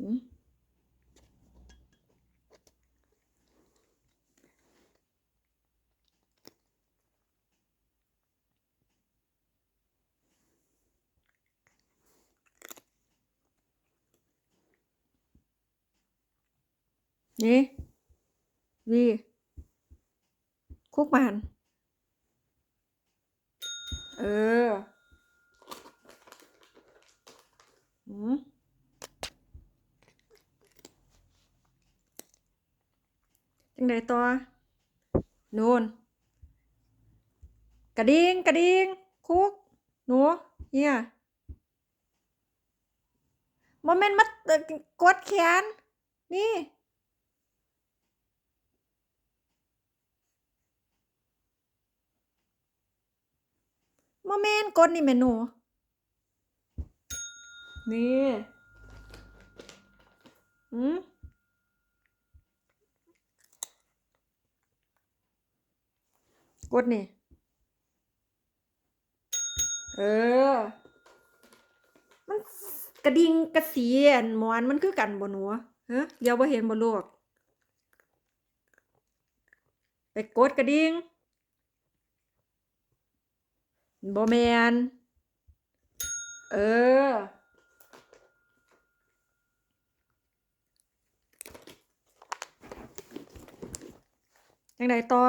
หืมนี่วีคุกมันเออหืม จังไดต่อนูนกระดิ่งกระดิ่งคุกหนูเฮียโมเมนต์มัดกดแขน นี่โมเมนต์กดนี่แม่หนู นี่ อืม กดนี่ เออ มันกระดิ่งกระเสีอันหมอนมันคือกันบ่หนูฮะเดี๋ยวบ่เห็นบ่ลูกไปกดกระดิ่งบ่แมน เออจังไดต่อ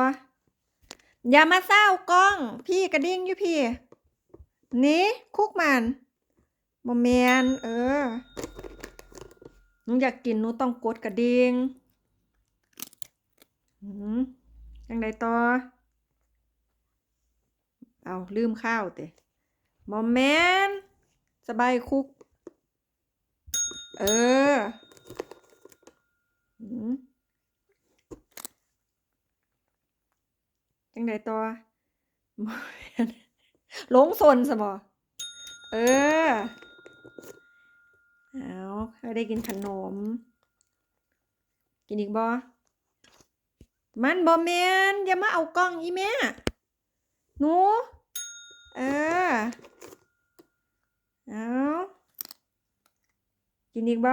อย่ามาเศร้ากล้อง พี่กระดิ่งอยู่พี่ นี่คุกมันบ่แมนเออหนูอยากกินหนูต้องกดกระดิ่งหืมจังไดต่อ เอาลืมข้าวเตะบ่แมนสบายคุก เออหืม จังไดต่อบ่แม่นหลงสนซะบ่เออ เอาได้กินขนม กินอีกบ่มันบ่แมนอย่ามาเอากล้องอีแม่หนู เออ เอากินอีกบ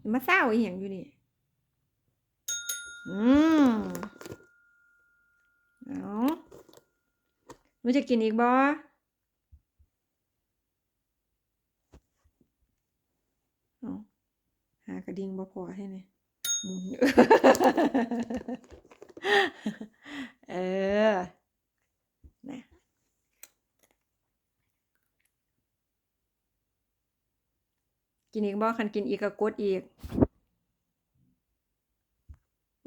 อย่ามาเศร้าอีหยังอยู่นี่ อืมเอาหนูจะกินอีกบ่เอาหากระดิ่งบ่พอให้เนี่ยหมุนเออนะกินอีกบ่คันกินอีกก็กดอีก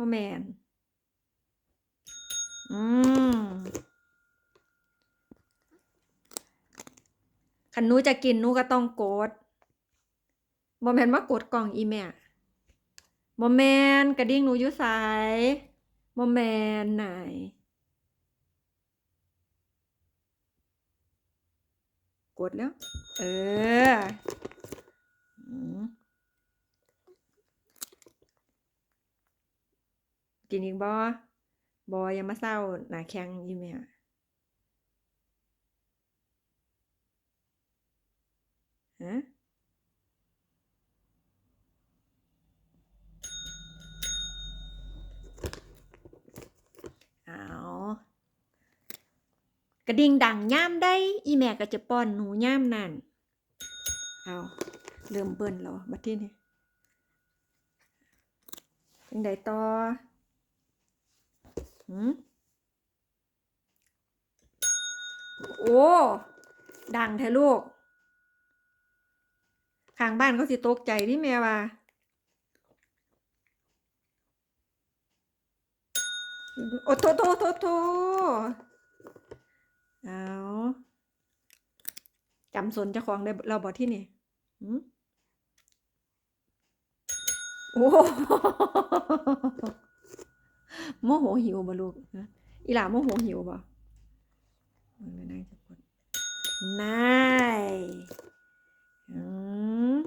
บ่แมนอืมคันนูจะกินนูก็ต้องกดบ่แม่นมากดกล่องอีแม่บ่แมนกระดิ่งหนูอยู่ไสบ่แมนไหน กดแล้ว เอออืม กินอีกบ่บ่อย่ามาเศร้าหนาแข็งอีแม่ฮะเอากระดิ่งดังย่ามได้อีแม่ก็จะป้อนหนูย่ามนั่นเอาเริ่มเบิ่นแล้วบัดที่นี้จังใดต่อ หืมโอ้ ดังแท้ลูก ข้างบ้านเขาสิตกใจดิแม่ว่า โอ้โทโทโทโทเอาจำสนเจ้าของได้เราบอกที่นี่หืมโอ้ โมโหหิวบ่ลูกฮะอีหล่าโมโหหิวบ่มันไม่น่าจะกดนายอืม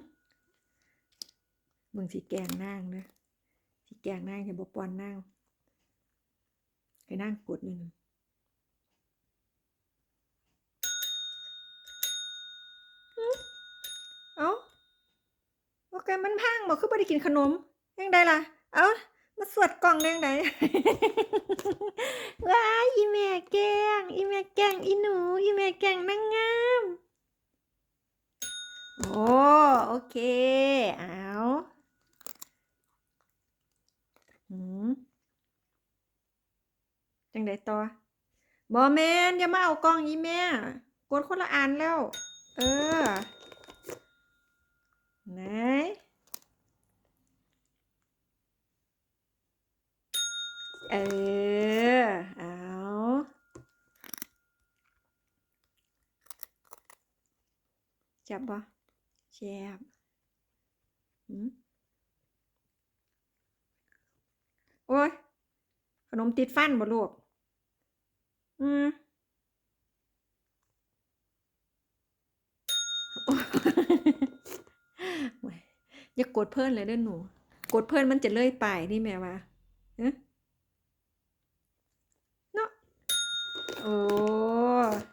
มึงสิแกงนางนะสิแกงนางจะบ่ปอนนางให้นางกดหนึ่งเอ้าก็มันพังบอกคือบ่ได้กินขนมยังไดล่ะ เอ้า มาสวดกล่องยังไดว้ายอีแม่แกล้งอีแม่แกล้งอีหนู อีแม่แกล้งนางงาม โอ้โอเค เอาหืมจังไดต่อบอแมนอย่ามาเอากล้องอีแม่กดคนละอันแล้ว เออ ไหน เออ เอาจับบ่แจบหืมโอ้ย ขนมติดฟันบ่ลูก อืมโอ้ยอย่ากดเพิ่นเลยเด้อหนู กดเพิ่นมันจะเลื่อยไปนี่แม่ว่าเอ๊ะเนาะ โอ้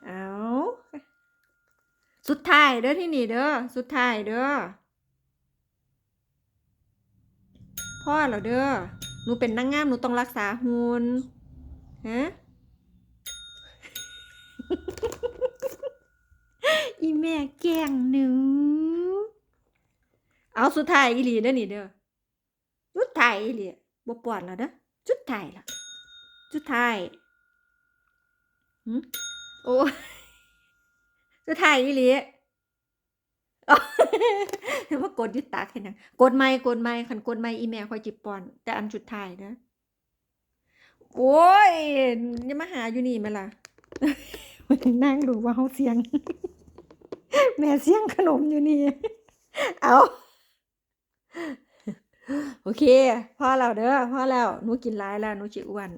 เอาสุดท้ายเด้อที่นี่เด้อสุดท้ายเด้อพ่อเหรอเด้อหนูเป็นนางงามหนูต้องรักษาหุ่นฮะอีแม่แกงหนูเอาสุดท้ายอีหลีเด้อนี่เด้อสุดท้ายอีหลีบ่ปวดแล้วเด้อสุดท้ายล่ะสุดท้าย โอ้สุดท้ายอีหลีอ๋อเห็ว่ากดยึดตากเห็นยังกดไม่กดไม่คันกดไม่อีแม่ค่อยจิบปอน แต่อันสุดท้ายนะ โอ้ยย่ามาหาอยู่นี่แม่ล่ะนั่งดูว่าเขาเสียง แม่เสียงขนมอยู่นี่ เอาโอเคพ่อแล้วเด้อพ่อแล้วหนูกินหลายแล้วหนูจิอ้วน